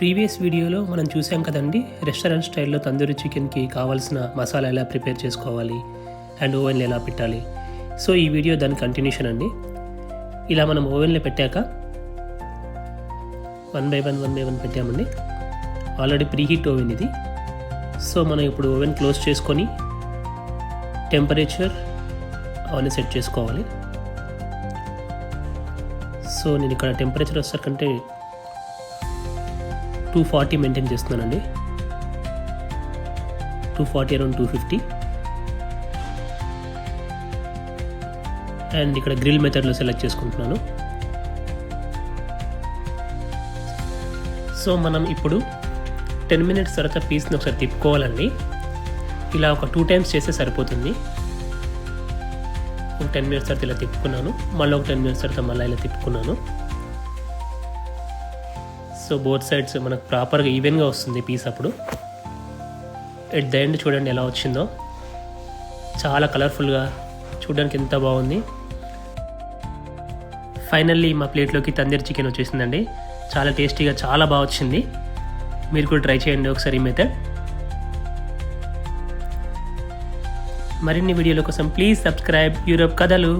Previous వీడియోలో మనం చూసాం కదండి రెస్టారెంట్ స్టైల్లో తందూరి చికెన్కి కావాల్సిన మసాలా ఎలా ప్రిపేర్ చేసుకోవాలి అండ్ ఓవెన్లు ఎలా పెట్టాలి. సో ఈ వీడియో దాని కంటిన్యూషన్ అండి. ఇలా మనం ఓవెన్లో పెట్టాక one by one one by one పెట్టామండి. ఆల్రెడీ ప్రీ హీట్ ఓవెన్ ఇది. సో మనం ఇప్పుడు ఓవెన్ క్లోజ్ చేసుకొని టెంపరేచర్ అవన్నీ సెట్ చేసుకోవాలి. సో నేను ఇక్కడ టెంపరేచర్ వచ్చేసరికంటే టూ ఫార్టీ మెయింటైన్ చేస్తున్నానండి. Two forty around two fifty and ఇక్కడ గ్రిల్ మెథడ్లో సెలెక్ట్ చేసుకుంటున్నాను. సో మనం ఇప్పుడు టెన్ మినిట్స్ తర్వాత పీస్ని ఒకసారి తిప్పుకోవాలండి. ఇలా ఒక టూ టైమ్స్ చేస్తే సరిపోతుంది. ఒక టెన్ మినిట్స్ తర్వాత ఇలా తిప్పుకున్నాను. మళ్ళీ ఒక టెన్ మినిట్స్ తర్వాత మళ్ళీ ఇలా తిప్పుకున్నాను. సో బోత్ సైడ్స్ మనకు ప్రాపర్గా ఈవెన్గా వస్తుంది పీస్ అప్పుడు. ఎట్ ద ఎండ్ చూడండి ఎలా వచ్చిందో. చాలా కలర్ఫుల్గా చూడడానికి ఎంత బాగుంది. ఫైనల్లీ మా ప్లేట్లోకి తందిరి చికెన్ వచ్చేసిందండి. చాలా టేస్టీగా చాలా బాగా వచ్చింది. మీరు కూడా ట్రై చేయండి ఒకసారి ఈ మెథడ్ మరిన్ని వీడియోల కోసం ప్లీజ్ సబ్స్క్రైబ్ యూరోప్ కథలు.